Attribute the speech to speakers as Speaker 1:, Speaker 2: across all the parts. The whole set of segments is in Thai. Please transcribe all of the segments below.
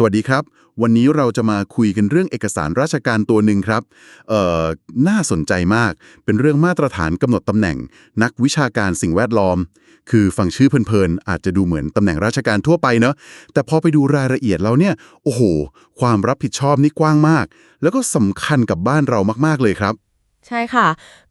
Speaker 1: สวัสดีครับ วันนี้เราจะมาคุยกันเรื่องเอกสารราชการตัวหนึ่งครับเอ่อน่าสนใจมาก เป็นเรื่องมาตรฐานกำหนดตำแหน่ง นักวิชาการสิ่งแวดล้อม คือฟังชื่อเพลินๆอาจจะดูเหมือนตำแหน่งราชการทั่วไปเนอะแต่พอไปดูรายละเอียดแล้วเนี่ย โอ้โห ความรับผิดชอบนี่กว้างมาก แล้วก็สำคัญกับบ้านเรามากๆเลยครับ
Speaker 2: ใช่ค่ะ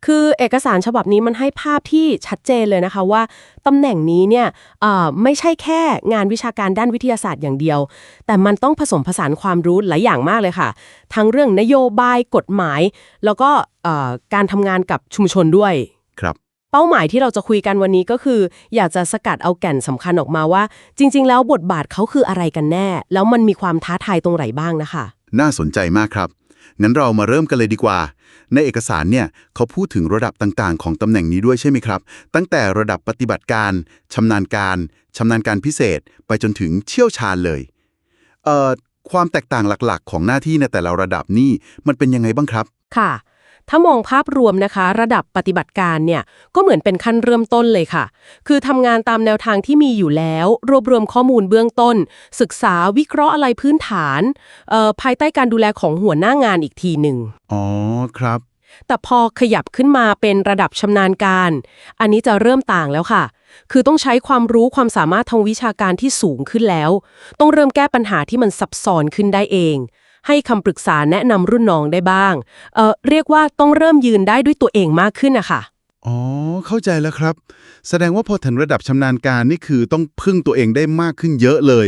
Speaker 2: คือเอกสารฉบับนี้มันให้ภาพที่ชัดเจนเลยนะคะว่าตำแหน่งนี้เนี่ยเอ่อไม่ใช่แค่งานวิชาการด้านวิทยาศาสตร์อย่างเดียว แต่มันต้องผสมผสานความรู้หลายอย่างมากเลยค่ะ ทั้งเรื่องนโยบายกฎหมาย แล้วก็เอ่อการทำงานกับชุมชนด้วย
Speaker 1: ครับ
Speaker 2: เป้าหมายที่เราจะคุยกันวันนี้ก็คือ อยากจะสกัดเอาแก่นสำคัญออกมาว่า จริง ๆ แล้วบทบาทเขาคืออะไรกันแน่ แล้วมันมีความท้าทายตรงไหนบ้างนะคะ
Speaker 1: น่าสนใจมากครับ งั้นเรามาเริ่มกันเลยดีกว่า ในเอกสารเนี่ยเขาพูดถึงระดับต่างๆ ของตำแหน่งนี้ด้วยใช่ไหมครับ ตั้งแต่ระดับปฏิบัติการชำนาญการชำนาญการพิเศษ ไปจนถึงเชี่ยวชาญเลยเอ่อความแตกต่างหลักๆ ของหน้าที่ในแต่ละระดับนี่มันเป็นยังไงบ้างครับ
Speaker 2: ค่ะ ถ้ามองภาพรวมนะคะ ระดับปฏิบัติการเนี่ยก็เหมือนเป็นขั้นเริ่มต้นเลยค่ะ คือทำงานตามแนวทางที่มีอยู่แล้ว รวบรวมข้อมูลเบื้องต้น ศึกษาวิเคราะห์อะไรพื้นฐานเอ่อภายใต้การดูแลของหัวหน้างานอีกทีหนึ่ง
Speaker 1: อ๋อครับ
Speaker 2: แต่พอขยับขึ้นมาเป็นระดับชำนาญการ อันนี้จะเริ่มต่างแล้วค่ะ คือต้องใช้ความรู้ความสามารถทางวิชาการที่สูงขึ้นแล้ว ต้องเริ่มแก้ปัญหาที่มันซับซ้อนขึ้นได้เอง ให้คำปรึกษาแนะนำรุ่นน้องได้บ้าง เอ่อเรียกว่าต้องเริ่มยืนได้ด้วยตัวเองมากขึ้นนะคะ
Speaker 1: อ๋อ เข้าใจแล้วครับ แสดงว่าพอถึงระดับชำนาญการนี่คือต้องพึ่งตัวเองได้มากขึ้นเยอะเลย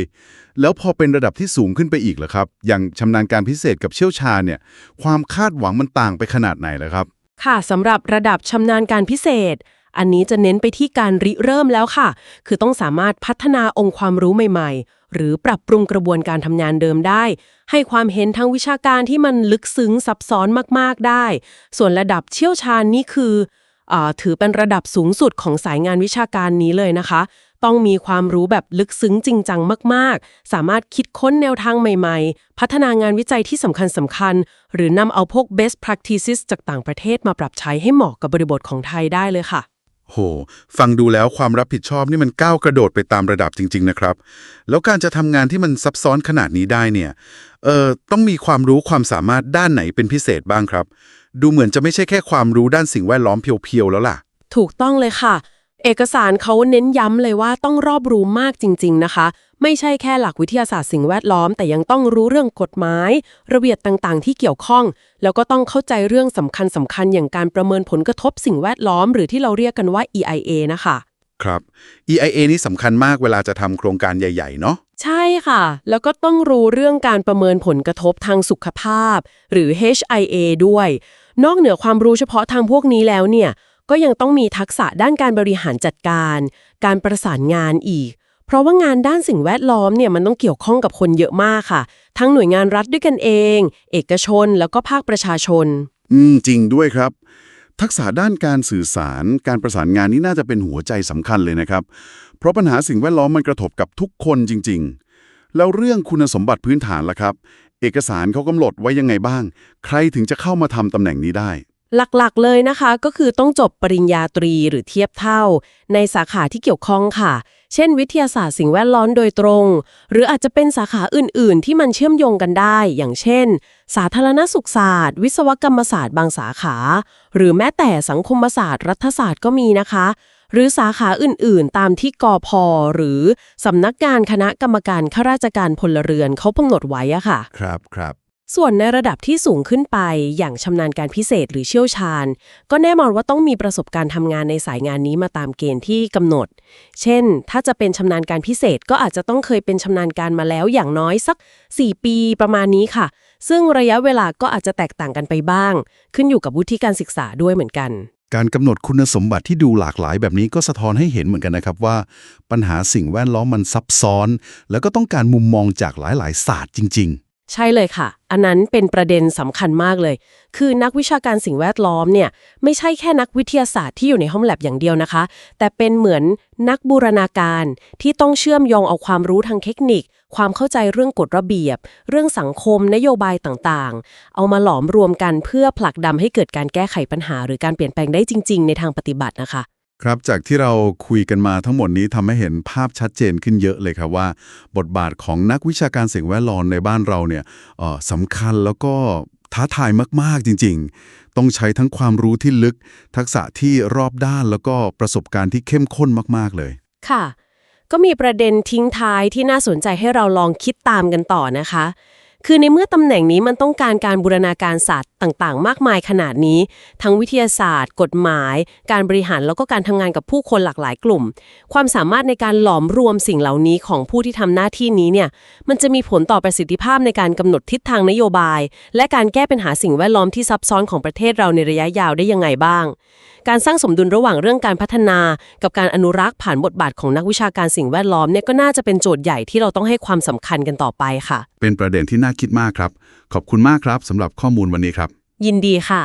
Speaker 1: แล้วพอเป็นระดับที่สูงขึ้นไปอีกเหรอครับ อย่างชำนาญการพิเศษกับเชี่ยวชาญเนี่ย ความคาดหวังมันต่างไปขนาดไหนเหรอครับ
Speaker 2: ค่ะสำหรับระดับชำนาญการพิเศษ อันนี้จะเน้นไปที่การริเริ่มแล้วค่ะ คือต้องสามารถพัฒนาองค์ความรู้ใหม่ๆ หรือปรับปรุงกระบวนการทำงานเดิมได้ ให้ความเห็นทางวิชาการที่มันลึกซึ้งซับซ้อนมาก ๆ ได้ ส่วนระดับเชี่ยวชาญนี่คืออถือเป็นระดับสูงสุดของสายงานวิชาการนี้เลยนะคะ ต้องมีความรู้แบบลึกซึ้งจริงจังมาก ๆ สามารถคิดค้นแนวทางใหม่ ๆ พัฒนางานวิจัยที่สำคัญสำคัญ หรือนำเอาพวก best practices จากต่างประเทศมาปรับใช้ให้เหมาะกับบริบทของไทยได้เลยค่ะ
Speaker 1: โห ฟังดูแล้วความรับผิดชอบนี่มันก้าวกระโดดไปตามระดับจริง ๆ นะครับ แล้วการจะทำงานที่มันซับซ้อนขนาดนี้ได้เนี่ย เอ่อ ต้องมีความรู้ความสามารถด้านไหนเป็นพิเศษบ้างครับ ดูเหมือนจะไม่ใช่แค่ความรู้ด้านสิ่งแวดล้อมเพียวๆแล้วล่ะ
Speaker 2: ถูกต้องเลยค่ะ เอกสารเขาเน้นย้ำเลยว่าต้องรอบรู้มากจริง ๆ นะคะ ไม่ใช่แค่หลักวิทยาศาสตร์สิ่งแวดล้อม แต่ยังต้องรู้เรื่องกฎหมาย ระเบียบต่างๆ ที่เกี่ยวข้อง แล้วก็ต้องเข้าใจเรื่องสำคัญสำคัญอย่างการประเมินผลกระทบสิ่งแวดล้อม หรือที่เราเรียกกันว่า EIA นะคะ
Speaker 1: ครับ EIA นี่สำคัญมากเวลาจะทำโครงการใหญ่ๆ เนาะ
Speaker 2: ใช่ค่ะ แล้วก็ต้องรู้เรื่องการประเมินผลกระทบทางสุขภาพ หรือ HIA ด้วย นอกเหนือความรู้เฉพาะทางพวกนี้แล้วเนี่ย ก็ยังต้องมีทักษะด้านการบริหารจัดการ การประสานงานอีก เพราะว่างานด้านสิ่งแวดล้อมเนี่ยมันต้องเกี่ยวข้องกับคนเยอะมากค่ะ ทั้งหน่วยงานรัฐด้วยกันเอง เอกชนแล้วก็ภาคประชาชน
Speaker 1: อืม จริงด้วยครับ ทักษะด้านการสื่อสาร การประสานงานนี่น่าจะเป็นหัวใจสำคัญเลยนะครับ เพราะปัญหาสิ่งแวดล้อมมันกระทบกับทุกคนจริง ๆ แล้วเรื่องคุณสมบัติพื้นฐานล่ะครับ เอกสารเขากำหนดไว้ยังไงบ้าง ใครถึงจะเข้ามาทำตำแหน่งนี้ได้
Speaker 2: หลักๆเลยนะคะ ก็คือต้องจบปริญญาตรีหรือเทียบเท่า ในสาขาที่เกี่ยวข้องค่ะ เช่น วิทยาศาสตร์สิ่งแวดล้อมโดยตรง หรืออาจจะเป็นสาขาอื่น ๆ ที่มันเชื่อมโยงกันได้ อย่างเช่น สาธารณสุขศาสตร์ วิศวกรรมศาสตร์บางสาขา หรือแม้แต่สังคมศาสตร์ รัฐศาสตร์ก็มีนะคะ หรือสาขาอื่น ๆ ตามที่กอพหรือสำนักงานคณะกรรมการข้าราชการพลเรือนเขากำหนดไว้อะค่ะ
Speaker 1: ครับครับ
Speaker 2: ส่วนในระดับที่สูงขึ้นไป อย่างชำนาญการพิเศษหรือเชี่ยวชาญ ก็แน่นอนว่าต้องมีประสบการณ์ทำงานในสายงานนี้มาตามเกณฑ์ที่กำหนด เช่น ถ้าจะเป็นชำนาญการพิเศษก็อาจจะต้องเคยเป็นชำนาญการมาแล้วอย่างน้อยสัก 4 ปีประมาณนี้ค่ะ ซึ่งระยะเวลาก็อาจจะแตกต่างกันไปบ้าง ขึ้นอยู่กับวุฒิการศึกษาด้วยเหมือนกัน
Speaker 1: การกำหนดคุณสมบัติที่ดูหลากหลายแบบนี้ก็สะท้อนให้เห็นเหมือนกันนะครับว่า ปัญหาสิ่งแวดล้อมมันซับซ้อน แล้วก็ต้องการมุมมองจากหลายๆศาสตร์จริง ๆ
Speaker 2: ใช่เลยค่ะ อันนั้นเป็นประเด็นสำคัญมากเลย คือนักวิชาการสิ่งแวดล้อมเนี่ยไม่ใช่แค่นักวิทยาศาสตร์ที่อยู่ในห้องแลบอย่างเดียวนะคะ แต่เป็นเหมือนนักบูรณาการที่ต้องเชื่อมโยงเอาความรู้ทางเทคนิค ความเข้าใจเรื่องกฎระเบียบ เรื่องสังคมนโยบายต่างๆ เอามาหลอมรวมกันเพื่อผลักดันให้เกิดการแก้ไขปัญหา หรือการเปลี่ยนแปลงได้จริง ๆ ในทางปฏิบัตินะคะ
Speaker 1: ครับจากที่เราคุยกันมาทั้งหมดนี้ทำให้เห็นภาพชัดเจนขึ้นเยอะเลยครับว่า บทบาทของนักวิชาการสิ่งแวดล้อมในบ้านเราเนี่ยออสำคัญแล้วก็ท้าทายมาก ๆ จริง ๆ ต้องใช้ทั้งความรู้ที่ลึก ทักษะที่รอบด้านแล้วก็ประสบการณ์ที่เข้มข้นมาก ๆ เลย
Speaker 2: ค่ะ ก็มีประเด็นทิ้งท้ายที่น่าสนใจให้เราลองคิดตามกันต่อนะคะ คือในเมื่อตำแหน่งนี้มันต้องการการบูรณาการศาสตร์ ต่างๆ มากมายขนาดนี้ ทั้งวิทยาศาสตร์ กฎหมาย การบริหารแล้วก็การทำงานกับผู้คนหลากหลายกลุ่ม ความสามารถในการหลอมรวมสิ่งเหล่านี้ของผู้ที่ทำหน้าที่นี้เนี่ยมันจะมีผลต่อประสิทธิภาพในการกำหนดทิศทางนโยบาย และการแก้ปัญหาสิ่งแวดล้อมที่ซับซ้อนของประเทศเราในระยะยาวได้ยังไงบ้าง การสร้างสมดุลระหว่างเรื่องการพัฒนา กับการอนุรักษ์ผ่านบทบาทของนักวิชาการสิ่งแวดล้อมเนี่ยก็น่าจะเป็นโจทย์ใหญ่ที่เราต้องให้ความสำคัญกันต่อไปค่ะ
Speaker 1: เป็นประเด็นที่น่าคิดมากครับ ขอบคุณมากครับสำหรับข้อมูลวันนี้ครับ
Speaker 2: ยินดีค่ะ